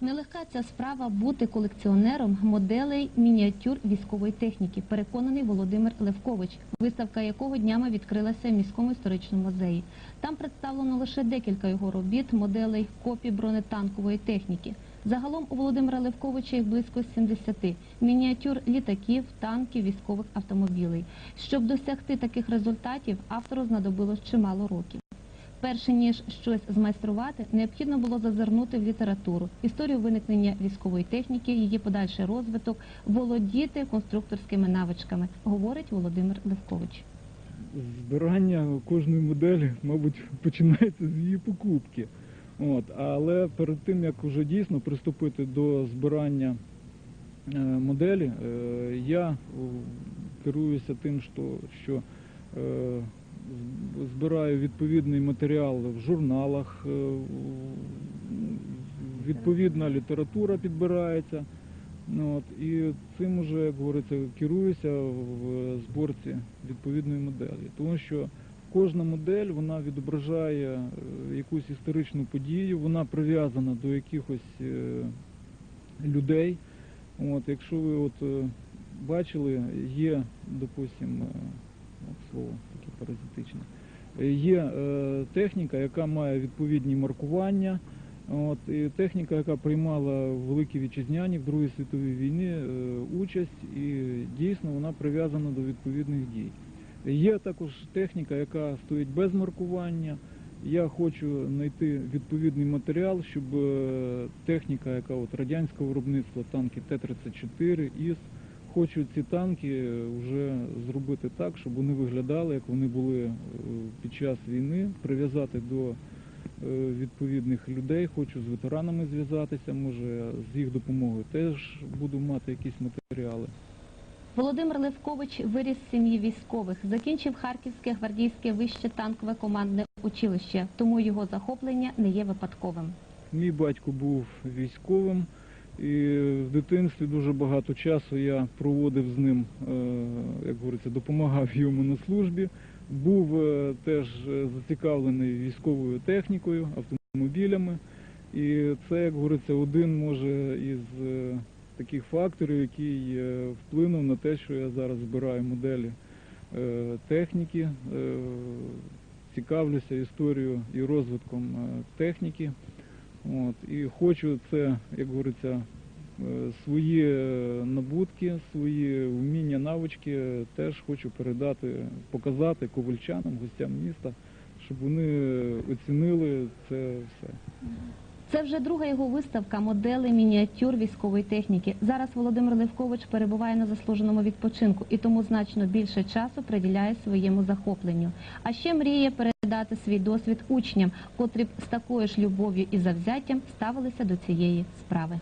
Нелегка ця справа бути колекціонером моделей мініатюр військової техніки, переконаний Володимир Левкович, виставка якого днями відкрилася в міському історичному музеї. Там представлено лише декілька його робіт, моделей копій бронетанкової техніки. Загалом у Володимира Левковича їх близько 70 мініатюр літаків, танків, військових автомобілей. Щоб досягти таких результатів, автору знадобилось чимало років. Перше ніж щось змайструвати, необхідно було зазирнути в літературу, історію виникнення військової техніки, її подальший розвиток, володіти конструкторськими навичками, говорить Володимир Левкович. Збирання кожної моделі, мабуть, починається з її покупки. От, але перед тим, як вже дійсно приступити до збирання е, моделі, е, я керуюся тим, що, е, збираю відповідний матеріал в журналах, е, відповідна література підбирається. Ну, от, і цим уже, як говориться, керуюся в зборці відповідної моделі. Тому що кожна модель вона відображає е, якусь історичну подію, вона прив'язана до якихось е, людей. От, якщо ви от, бачили, є, допустимо, слово таке паразитичне, е, є е, техніка, яка має відповідні маркування. От, і техніка, яка приймала в Великій Вітчизняні в Другій світовій війні е, участь, і дійсно вона прив'язана до відповідних дій. Є також техніка, яка стоїть без маркування. Я хочу знайти відповідний матеріал, щоб техніка, яка от радянського виробництва, танки Т-34, ІС, хочу ці танки вже зробити так, щоб вони виглядали, як вони були е, під час війни, прив'язати до е, відповідних людей, хочу з ветеранами зв'язатися, може з їх допомогою теж буду мати якісь матеріали. Володимир Левкович виріс з сім'ї військових, закінчив Харківське гвардійське вище танкове командне училище, тому його захоплення не є випадковим. Мій батько був військовим, і в дитинстві дуже багато часу я проводив з ним, е, як говориться, допомагав йому на службі. Був е, теж е, зацікавлений військовою технікою, автомобілями. І це, як говориться, один може із таких факторів, який вплинув на те, що я зараз збираю моделі техніки, цікавлюся історією і розвитком техніки. От, і хочу це, як говориться, е, свої е, набутки, свої вміння, навички теж хочу передати, показати ковальчанам, гостям міста, щоб вони оцінили це все. Це вже друга його виставка моделей мініатюр військової техніки. Зараз Володимир Левкович перебуває на заслуженому відпочинку і тому значно більше часу приділяє своєму захопленню. А ще мріє передати свій досвід учням, котрі б з такою ж любов'ю і завзяттям ставилися до цієї справи.